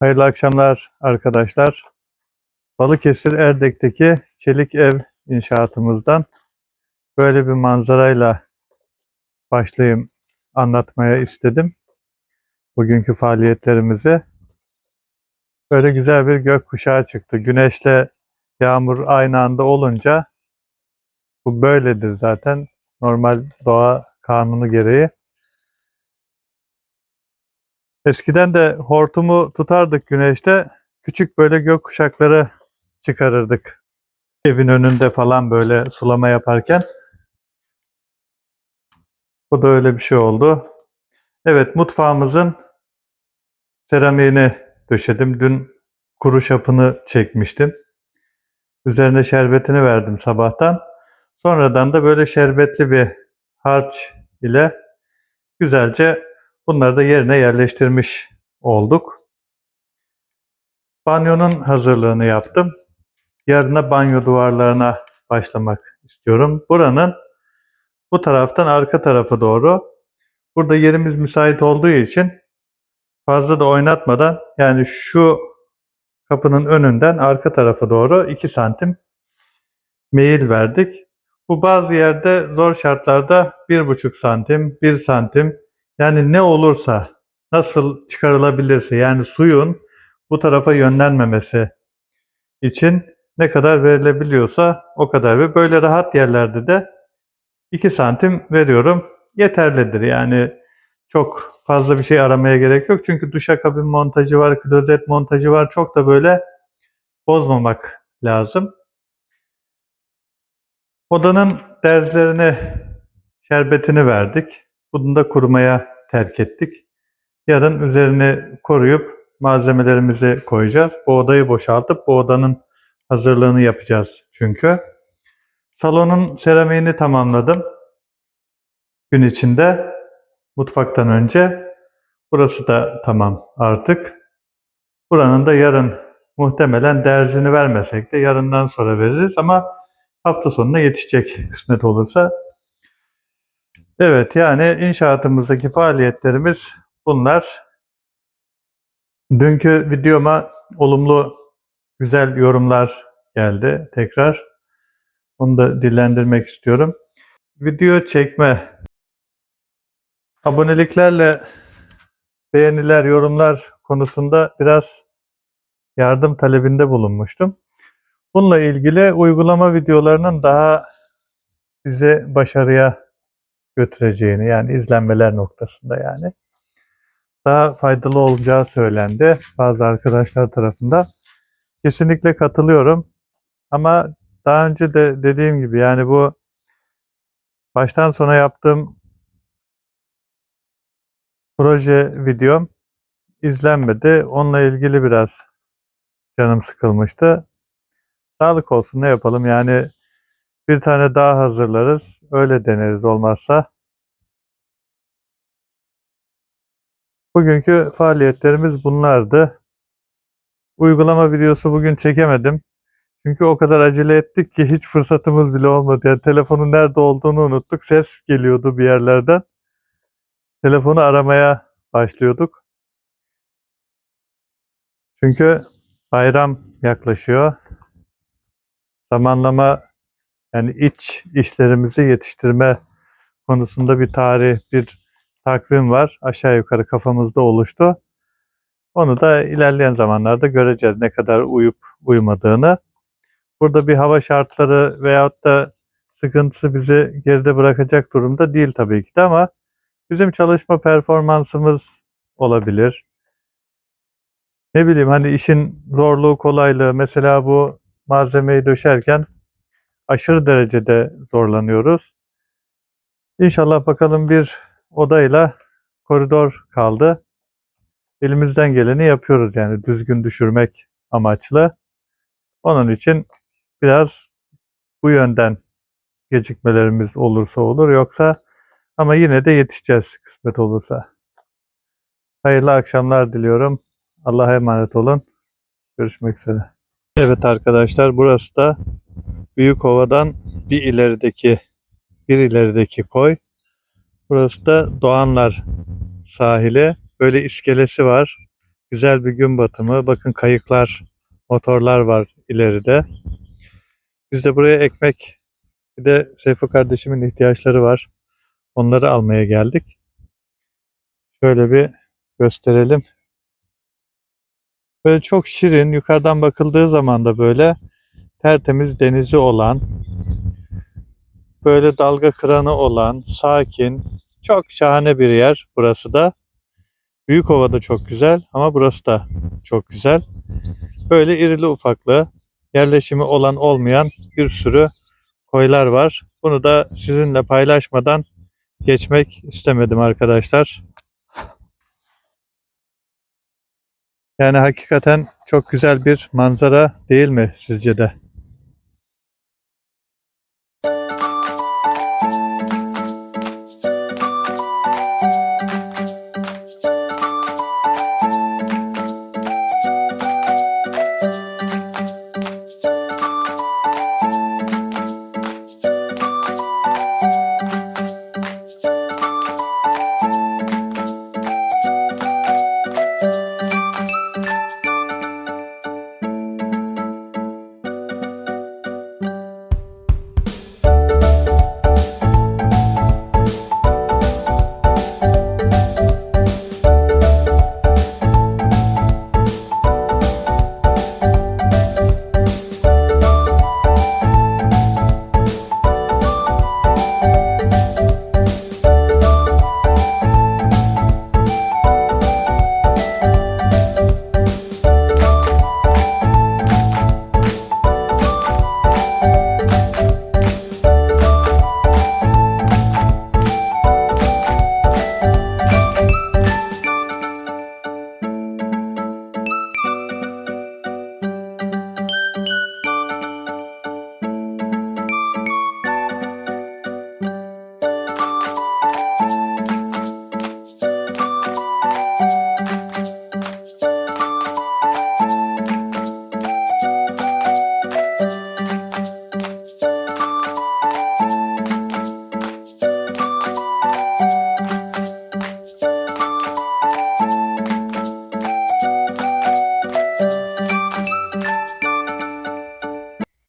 Hayırlı akşamlar arkadaşlar. Balıkesir Erdek'teki çelik ev inşaatımızdan böyle bir manzarayla başlayayım anlatmaya istedim. Bugünkü faaliyetlerimizi. Böyle güzel bir gökkuşağı çıktı. Güneşle yağmur aynı anda olunca bu böyledir zaten. Normal doğa kanunu gereği. Eskiden de hortumu tutardık güneşte. Küçük böyle gök kuşakları çıkarırdık. Evin önünde falan böyle sulama yaparken. Bu da öyle bir şey oldu. Evet mutfağımızın seramiğini döşedim. Dün kuru şapını çekmiştim. Üzerine şerbetini verdim sabahtan. Sonradan da böyle şerbetli bir harç ile güzelce bunları da yerine yerleştirmiş olduk. Banyonun hazırlığını yaptım. Yarına banyo duvarlarına başlamak istiyorum. Buranın bu taraftan arka tarafı doğru. Burada yerimiz müsait olduğu için fazla da oynatmadan yani şu kapının önünden arka tarafa doğru 2 santim meyil verdik. Bu bazı yerde zor şartlarda 1,5 santim, 1 santim yani ne olursa nasıl çıkarılabilirse yani suyun bu tarafa yönlenmemesi için ne kadar verilebiliyorsa o kadar ve böyle rahat yerlerde de 2 santim veriyorum. Yeterlidir yani çok fazla bir şey aramaya gerek yok. Çünkü duşakabin montajı var, klozet montajı var. Çok da böyle bozmamak lazım. Odanın derzlerini, şerbetini verdik. Bunu da kurumaya terk ettik. Yarın üzerini koruyup malzemelerimizi koyacağız. Bu odayı boşaltıp bu odanın hazırlığını yapacağız çünkü. Salonun seramiğini tamamladım. Gün içinde mutfaktan önce. Burası da tamam artık. Buranın da yarın muhtemelen derzini vermesek de yarından sonra veririz ama hafta sonuna yetişecek kısmet olursa. Evet yani inşaatımızdaki faaliyetlerimiz bunlar. Dünkü videoma olumlu güzel yorumlar geldi tekrar. Onu da dillendirmek istiyorum. Video çekme, aboneliklerle beğeniler, yorumlar konusunda biraz yardım talebinde bulunmuştum. Bununla ilgili uygulama videolarının daha bize başarıya götüreceğini yani izlenmeler noktasında yani daha faydalı olacağı söylendi bazı arkadaşlar tarafından. Kesinlikle katılıyorum. Ama daha önce de dediğim gibi yani bu baştan sona yaptığım proje videom izlenmedi. Onunla ilgili biraz canım sıkılmıştı. Sağlık olsun ne yapalım yani bir tane daha hazırlarız. Öyle deneriz olmazsa. Bugünkü faaliyetlerimiz bunlardı. Uygulama videosu bugün çekemedim. Çünkü o kadar acele ettik ki hiç fırsatımız bile olmadı. Yani telefonun nerede olduğunu unuttuk. Ses geliyordu bir yerlerden. Telefonu aramaya başlıyorduk. Çünkü bayram yaklaşıyor. Zamanlama yani iç işlerimizi yetiştirme konusunda bir tarih, bir takvim var. Aşağı yukarı kafamızda oluştu. Onu da ilerleyen zamanlarda göreceğiz ne kadar uyup uymadığını. Burada bir hava şartları veyahut da sıkıntısı bizi geride bırakacak durumda değil tabii ki de ama bizim çalışma performansımız olabilir. Ne bileyim hani işin zorluğu kolaylığı mesela bu malzemeyi döşerken aşırı derecede zorlanıyoruz. İnşallah bakalım bir odayla koridor kaldı. Elimizden geleni yapıyoruz yani düzgün düşürmek amaçlı. Onun için biraz bu yönden gecikmelerimiz olursa olur yoksa ama yine de yetişeceğiz kısmet olursa. Hayırlı akşamlar diliyorum. Allah'a emanet olun. Görüşmek üzere. Evet arkadaşlar burası da Büyükova'dan bir ilerideki bir ilerideki koy. Burası da Doğanlar sahili. Böyle iskelesi var. Güzel bir gün batımı. Bakın kayıklar, motorlar var ileride. Biz de buraya ekmek, bir de Seyfo kardeşimin ihtiyaçları var. Onları almaya geldik. Şöyle bir gösterelim. Böyle çok şirin, yukarıdan bakıldığı zaman da böyle tertemiz denizi olan, böyle dalga kıranı olan, sakin, çok şahane bir yer burası da. Büyükova da çok güzel ama burası da çok güzel. Böyle irili ufaklı, yerleşimi olan olmayan bir sürü koylar var. Bunu da sizinle paylaşmadan geçmek istemedim arkadaşlar. Yani hakikaten çok güzel bir manzara değil mi sizce de?